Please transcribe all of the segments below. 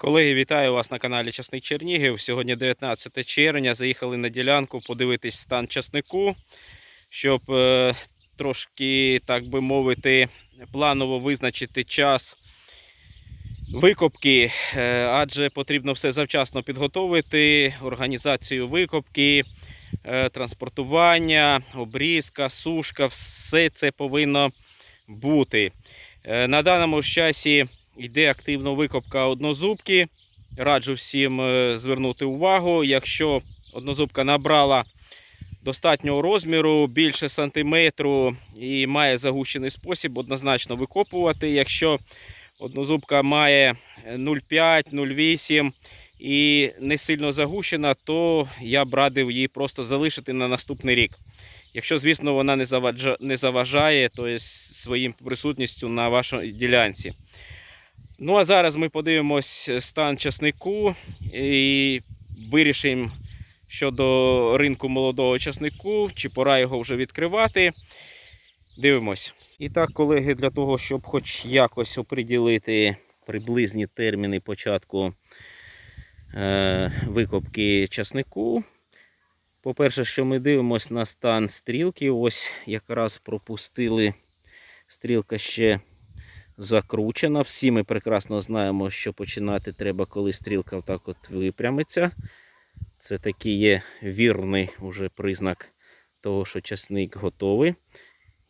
Колеги, вітаю вас на каналі Часник Чернігів. Сьогодні 19 червня. Заїхали на ділянку подивитись стан часнику, щоб е, трошки, так би мовити, планово визначити час викопки, е, адже потрібно все завчасно підготовити, організацію викопки, е, транспортування, обрізка, сушка, все це повинно бути. Е, На даному часі йде активно викопка однозубки. Раджу всім е, звернути увагу. Якщо однозубка набрала достатнього розміру, більше сантиметру і має загущений спосіб, однозначно викопувати. Якщо однозубка має 0,5, 0,8 і не сильно загущена, то я б радив її просто залишити на наступний рік. Якщо, звісно, вона не заважає то є своїм присутністю на вашій ділянці. Ну а зараз ми подивимось стан часнику і вирішимо щодо ринку молодого часнику, чи пора його вже відкривати. Дивимось. І так, колеги, для того, щоб хоч якось оприділити приблизні терміни початку е, викопки часнику. По-перше, що ми дивимося на стан стрілки, ось якраз пропустили стрілка ще закручена. Всі ми прекрасно знаємо, що починати треба, коли стрілка отак от випрямиться. Це такий є вірний уже признак того, що часник готовий.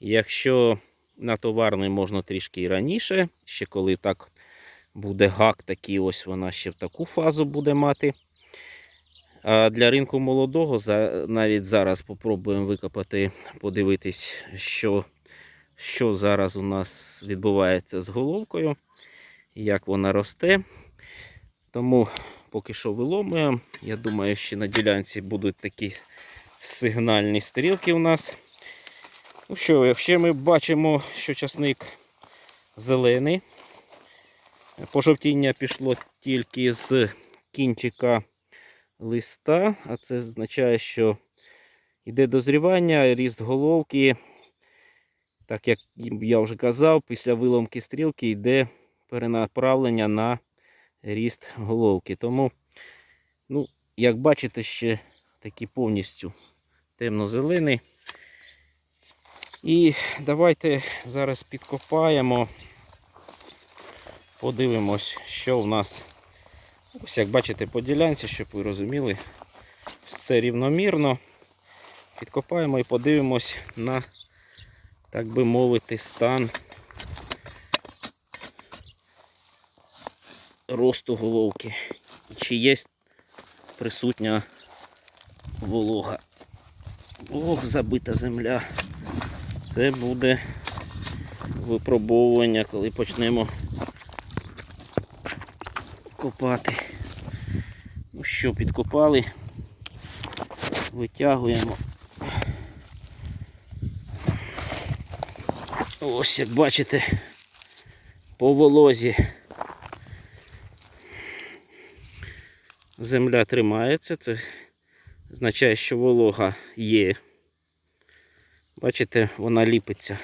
Якщо на товарний можна трішки і раніше, ще коли так буде гак, такий ось вона ще в таку фазу буде мати. А для ринку молодого навіть зараз попробуємо викопати, подивитись, що що зараз у нас відбувається з головкою, як вона росте. Тому поки що виломуємо. Я думаю, що на ділянці будуть такі сигнальні стрілки у нас. Ну що, ще ми бачимо, що часник зелений. Пожовтіння пішло тільки з кінчика листа, а це означає, що йде дозрівання, ріст головки. Так як я вже казав, після виломки стрілки йде перенаправлення на ріст головки. Тому, ну, як бачите, ще такий повністю темно-зелений. І давайте зараз підкопаємо, подивимось, що в нас. Ось як бачите по ділянці, щоб ви розуміли, все рівномірно. Підкопаємо і подивимось на так би мовити, стан росту головки. І Чи є присутня волога. Ох, забита земля. Це буде випробовування, коли почнемо копати. Ну що, підкопали, витягуємо. Ось як бачите, по волозі земля тримається, це означає, що волога є. Бачите, вона ліпиться.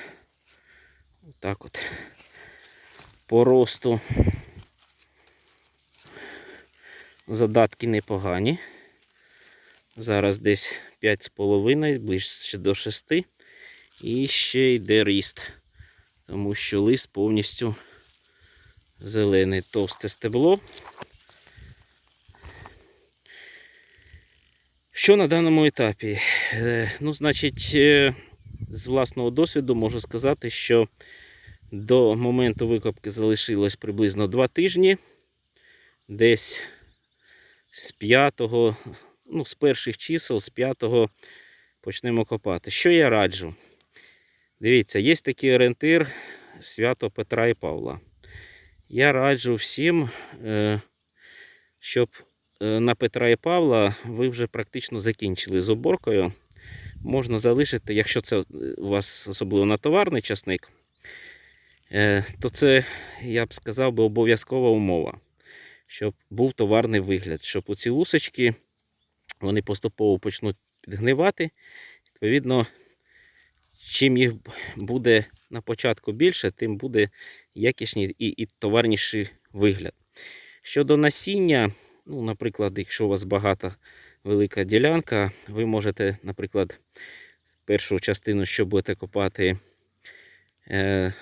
Так от. По росту задатки непогані. Зараз десь 5,5, ближче до 6. І ще йде ріст тому що лист повністю зелений, товсте стебло. Що на даному етапі? Е, Ну, значить, е, з власного досвіду можу сказати, що до моменту викопки залишилось приблизно 2 тижні. Десь з 5, ну, з перших чисел, з 5 почнемо копати. Що я раджу? Дивіться, є такий орієнтир свято Петра і Павла. Я раджу всім, е, щоб е, на Петра і Павла ви вже практично закінчили з оборкою. Можна залишити, якщо це у вас особливо на товарний часник, е, то це, я б сказав, би обов'язкова умова, щоб був товарний вигляд, щоб оці лусочки вони поступово почнуть підгнивати. Відповідно, чим їх буде на початку більше, тим буде якісніший і, і товарніший вигляд. Щодо насіння, ну, наприклад, якщо у вас багата велика ділянка, ви можете, наприклад, першу частину, що будете копати е,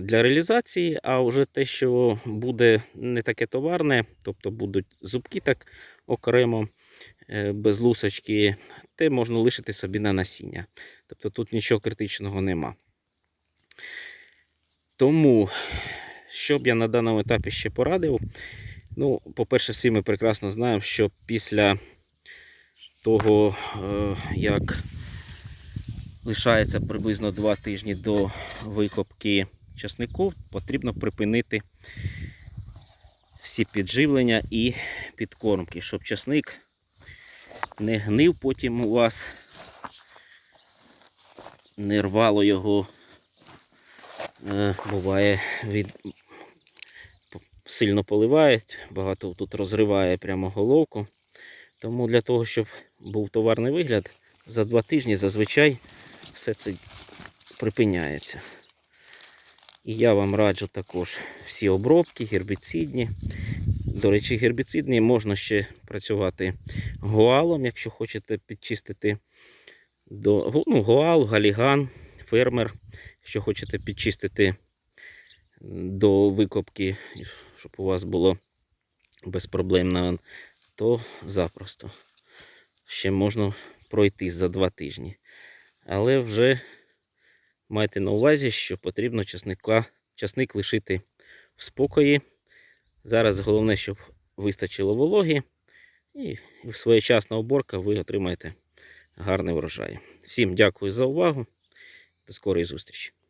для реалізації, а вже те, що буде не таке товарне, тобто будуть зубки так окремо, е, без лусочки, те можна лишити собі на насіння. Тобто тут нічого критичного нема. Тому, що б я на даному етапі ще порадив, ну, по-перше, всі ми прекрасно знаємо, що після того, е, як лишається приблизно 2 тижні до викопки часнику, потрібно припинити всі підживлення і підкормки, щоб часник не гнив потім у вас, не рвало його. Е, Буває від сильно поливають, багато тут розриває прямо головку. Тому для того, щоб був товарний вигляд, за два тижні зазвичай все це припиняється. І я вам раджу також всі обробки, гербіцидні. До речі, гербіцидні можна ще працювати гуалом, якщо хочете підчистити до, ну, гуал, галіган, фермер, якщо хочете підчистити до викопки, щоб у вас було безпроблемно, то запросто. Ще можна пройти за два тижні. Але вже майте на увазі, що потрібно часника, часник лишити в спокої. Зараз головне, щоб вистачило вологи. І своєчасна оборка ви отримаєте гарний врожай. Всім дякую за увагу. До скорої зустрічі!